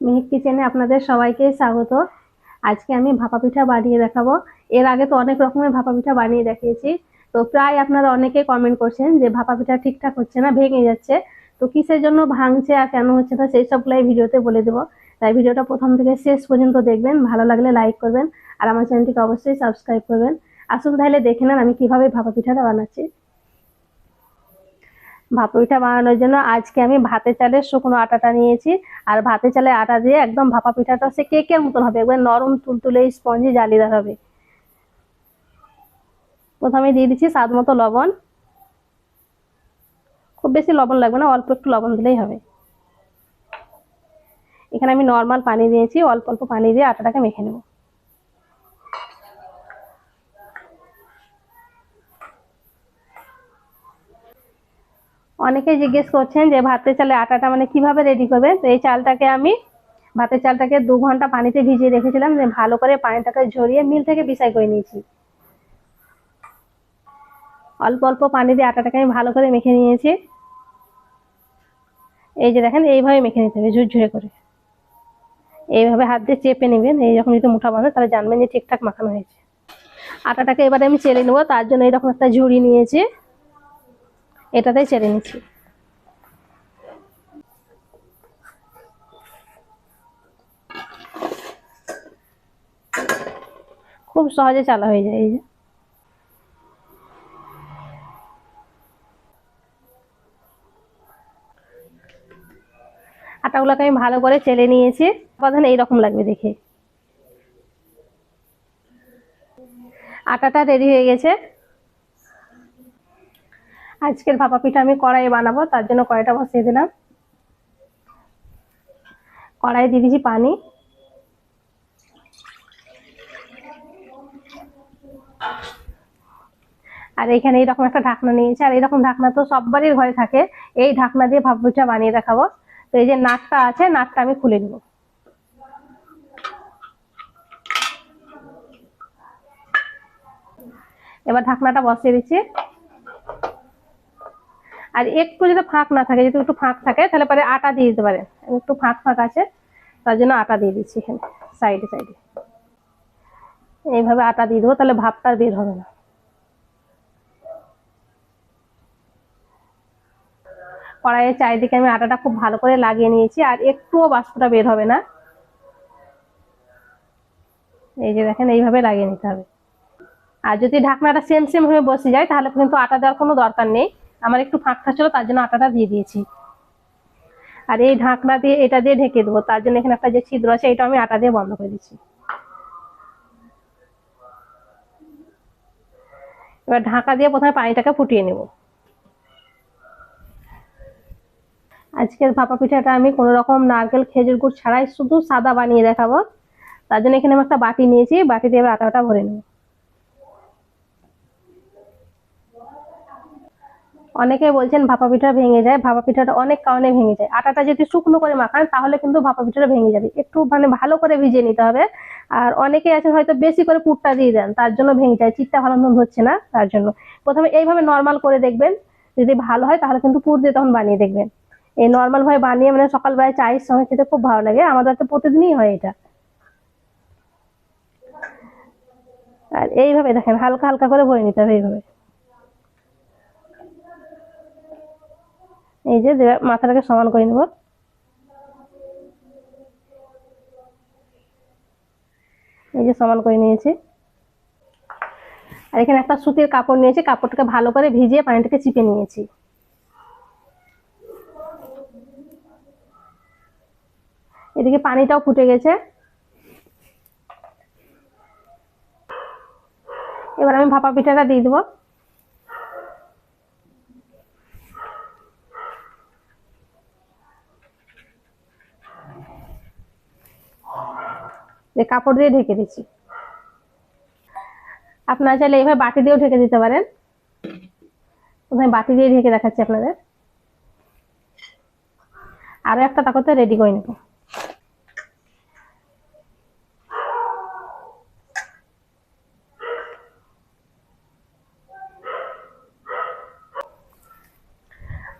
মেহিক কিচেনে আপনাদের সবাইকে স্বাগত। আজকে আমি ভাপা পিঠা বানিয়ে দেখাবো। এর আগে তো অনেক রকমের ভাপা পিঠা বানিয়ে দেখিয়েছি। তো প্রায় আপনারা অনেকে কমেন্ট করছেন যে ভাপা পিঠা ঠিকঠাক হচ্ছে না, ভেঙে যাচ্ছে। তো কিসের জন্য ভাঙছে আর কেন হচ্ছে না, সেই সবগুলাই ভিডিওতে বলে দেবো। তাই ভিডিওটা প্রথম থেকে শেষ পর্যন্ত দেখবেন, ভালো লাগলে লাইক করবেন আর আমার চ্যানেলটিকে অবশ্যই সাবস্ক্রাইব করবেন। আসুন তাহলে দেখে নেন আমি কীভাবে ভাপা পিঠাটা বানাচ্ছি। ভাপা পিঠা বানানোর জন্য আজকে আমি ভাতের চালের শুকনো আটাটা নিয়েছি। আর ভাতে চালের আটা দিয়ে একদম ভাপা পিঠাটা সে কেকের মতন হবে একবার নরম তুলতুলে স্পঞ্জি জালিদার হবে। প্রথমে দিয়ে দিচ্ছি স্বাদ মতো লবণ। খুব বেশি লবণ লাগবে না, অল্প একটু লবণ দিলেই হবে। এখানে আমি নর্মাল পানি দিয়েছি, অল্প অল্প পানি দিয়ে আটাটাকে মেখে নেব। অনেকেই জিজ্ঞেস করছেন যে ভাতের চালে আটাটা মানে কীভাবে রেডি করবে? তো এই চালটাকে আমি, ভাতের চালটাকে দু ঘণ্টা পানিতে ভিজিয়ে রেখেছিলাম, যে ভালো করে পানিটাকে ঝরিয়ে মিল থেকে বিছাই করে নিয়েছি। অল্প অল্প পানি দিয়ে আটাটাকে আমি ভালো করে মেখে নিয়েছি। এই যে দেখেন, এইভাবে মেখে নিতে হবে, ঝুরঝুরে করে। এইভাবে হাত দিয়ে চেপে নেবেন, এই যখন যদি মুঠা বাঁধে তাহলে জানবেন যে ঠিকঠাক মাখানো হয়েছে। আটাটাকে এবারে আমি চেলে নেব, তার জন্য এরকম একটা ঝুড়ি নিয়েছি। এটাতেই চেলে নিচ্ছি। খুব সহজে চালা হয়ে যায় এই যে। আটাগুলোকে আমি ভালো করে চেলে নিয়েছি। প্রধান এইরকম লাগবে দেখে। আটাটা রেডি হয়ে গেছে। আজকের ভাপা পিঠা আমি কড়াই বানাবো, তার জন্য কড়াইটা বসিয়ে দিলাম। কড়াই দিয়ে দিয়েছি পানি। আর এখানে এইরকম একটা ঢাকনা নিয়েছি, আর এরকম ঢাকনা তো সববারই ঘরে থাকে, এই ঢাকনা দিয়ে ভাপা পিঠা বানিয়ে দেখাবো। তো এই যে নাটটা আছে, নাটটা আমি খুলে নিব। এবার ঢাকনাটা বসিয়ে দিচ্ছি। আর একটু যদি ফাঁক না থাকে, যদি একটু ফাঁক থাকে, তাহলে পরে আটা দিয়ে দিতে পারেন একটু ফাঁক ফাঁক আছে, তার জন্য আটা দিয়ে দিচ্ছি এখানে সাইডে সাইডে এইভাবে আটা দিয়ে দেবো, তাহলে ভাবটা বের হবে না। কড়াইয়ের চারিদিকে আমি আটাটা খুব ভালো করে লাগিয়ে নিয়েছি, আর একটুও বাষ্পটা বের হবে না। এই যে দেখেন, এইভাবে লাগিয়ে নিতে হবে। আর যদি ঢাকনাটা সেম সেম হয়ে বসে যায়, তাহলে কিন্তু আটা দেওয়ার কোনো দরকার নেই। আমার একটু ফাঁকটা ছিল তার জন্য আটাটা দিয়ে দিয়েছি। আর এই ঢাকনা দিয়ে এটা দিয়ে ঢেকে দেবো, তার জন্য এখানে একটা যে ছিদ্র আছে, এটা আমি আটা দিয়ে বন্ধ করে দিচ্ছি। এবার ঢাকা দিয়ে প্রথমে পানিটাকে ফুটিয়ে নেব। আজকের ভাপা পিঠাটা আমি কোনো রকম নারকেল, খেজুর গুড় ছাড়াই শুধু সাদা বানিয়ে দেখাবো। তার জন্য এখানে আমি একটা বাটি নিয়েছি, বাটি দিয়ে এবার আটাটা ভরে নেব। অনেকে বলছেন ভাপা পিঠা ভেঙে যায়, ভাপা পিঠাটা অনেক কারণে ভেঙে যায়। আটাটা যদি শুকনো করে মাখান, তাহলে কিন্তু ভাপা পিঠাটা ভেঙে যাবে। একটু মানে ভালো করে ভিজিয়ে নিতে হবে। আর অনেকে আছেন হয়তো বেশি করে পুরটা দিয়ে দেন, তার জন্য ভেঙে যায়, চিটটা ভালো হচ্ছে না তার জন্য। প্রথমে এইভাবে নর্মাল করে দেখবেন। যদি ভালো হয়, তাহলে কিন্তু পুর দিয়ে তখন বানিয়ে দেখবেন। এই নর্মাল ভাবে বানিয়ে মানে সকালবেলায় চায়ের সঙ্গে খেতে খুব ভালো লাগে। আমাদের তো প্রতিদিনই হয় এটা। আর এইভাবে দেখেন, হালকা হালকা করে ভরে নিতে হবে এইভাবে। এই যে মাথাটাকে সমান করে নেব। এই যে সমান করে নিয়েছি। আর এখানে একটা সুতির কাপড় নিয়েছি, কাপড়টাকে ভালো করে ভিজিয়ে পানিটাকে চিপে নিয়েছি। এদিকে পানিটাও ফুটে গেছে। এবার আমি ভাপা পিঠাটা দিয়ে দেবো। যে কাপড় দিয়ে ঢেকে দিচ্ছি। আপনারা চাইলে এইভাবে বাটি দিয়েও ঢেকে দিতে পারেন। ওখানে বাটি দিয়ে ঢেকে দেখাচ্ছি আপনাদের। আরও একটা তাকতে রেডি করে নেব।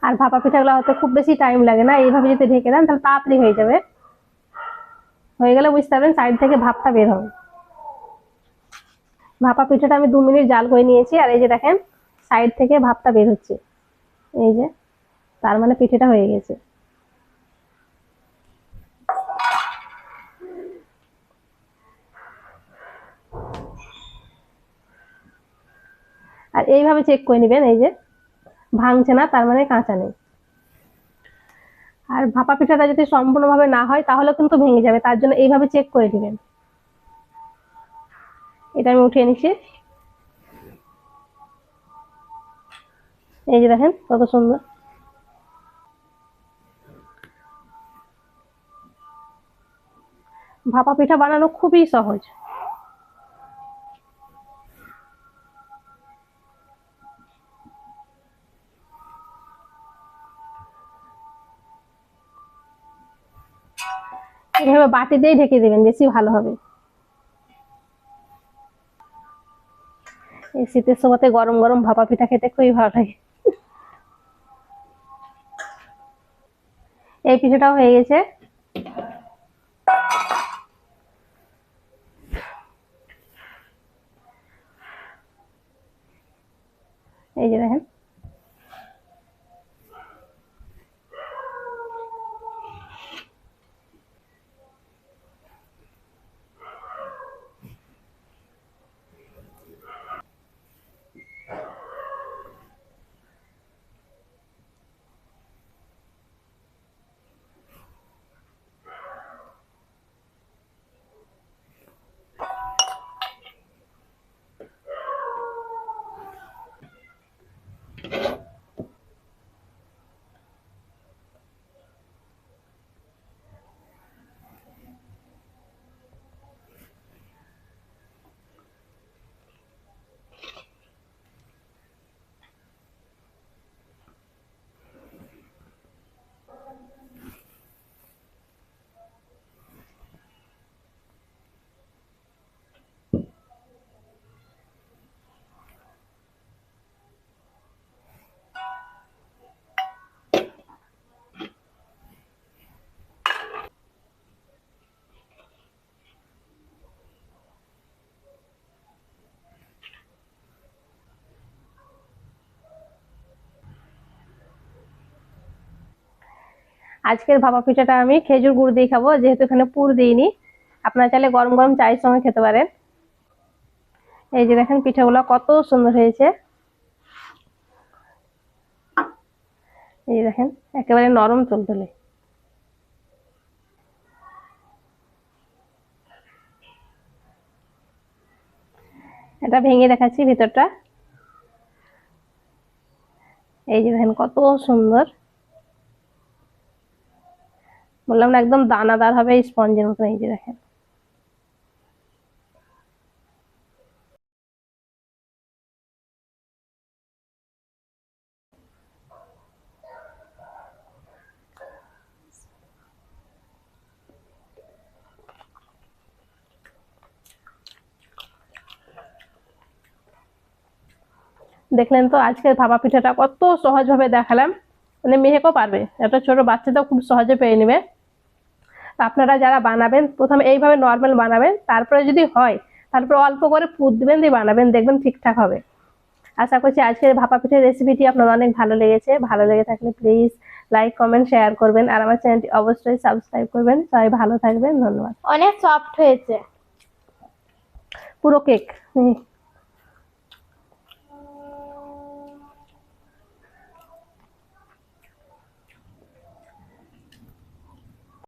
আর ভাপা পিঠাগুলো হতে খুব বেশি টাইম লাগে না। এইভাবে যদি ঢেকে দেন তাহলে তাড়াতাড়ি হয়ে যাবে। হয়ে গেলে বুঝতে পারবেন সাইড থেকে ভাপটা বের হবে। ভাপা পিঠাটা আমি দু মিনিট জাল করে নিয়েছি, আর এই যে দেখেন সাইড থেকে ভাপটা বের হচ্ছে। এই যে, তার মানে পিঠেটা হয়ে গেছে। আর এইভাবে চেক করে নেবেন, এই যে, ভাঙছে না, তার মানে কাঁচা নেই। আর ভাপা পিঠাটা যদি সম্পূর্ণভাবে না হয় তাহলে কিন্তু ভেঙে যাবে। তার জন্য এইভাবে চেক করে দিবেন এটা আমি উঠিয়ে নিচ্ছি। এই যে দেখেন, কত সুন্দর। ভাপা পিঠা বানানো খুবই সহজ। এভাবে বাটি দিয়েই ঢেকে দেবেন, বেশি ভালো হবে। এই শীতের সময়তে গরম গরম ভাপা পিঠা খেতে খুবই ভালো লাগে। এই পিঠাটাও হয়ে গেছে। এই যে দেখেন আজকের ভাপা পিঠাটা আমি খেজুর গুড় দিয়ে খাব, যেহেতু এখানে পুর দিইনি। আপনারা চাইলে গরম গরম চায়ের সঙ্গে খেতে পারেন। এই যে দেখেন পিঠাগুলো কত সুন্দর হয়েছে। এই যে দেখেন, একেবারে নরম তুলতুলে। এটা ভেঙে দেখাচ্ছি ভিতরটা। এই যে দেখেন কত সুন্দর। বললাম না, একদম দানাদার হবে স্পঞ্জের মতো এই যে দেখেন। দেখলেন তো আজকের ভাপা পিঠাটা কত সহজভাবে দেখালাম। মানে মেহেকও পারবে, একটা ছোট বাচ্চাটাও খুব সহজে পেয়ে নেবে। আপনারা যারা বানাবেন প্রথমে এইভাবে নর্মাল বানাবেন তারপরে যদি হয় তারপরে অল্প করে ফুট দিবেন দিয়ে বানাবেন দেখবেন ঠিকঠাক হবে। আশা করছি আজকের ভাপা পিঠের রেসিপিটি আপনার অনেক ভালো লেগেছে। ভালো লেগে থাকলে প্লিজ লাইক কমেন্ট শেয়ার করবেন আর আমার চ্যানেলটি অবশ্যই সাবস্ক্রাইব করবেন। সবাই ভালো থাকবেন ধন্যবাদ। অনেক সফট হয়েছে। পুরো কেক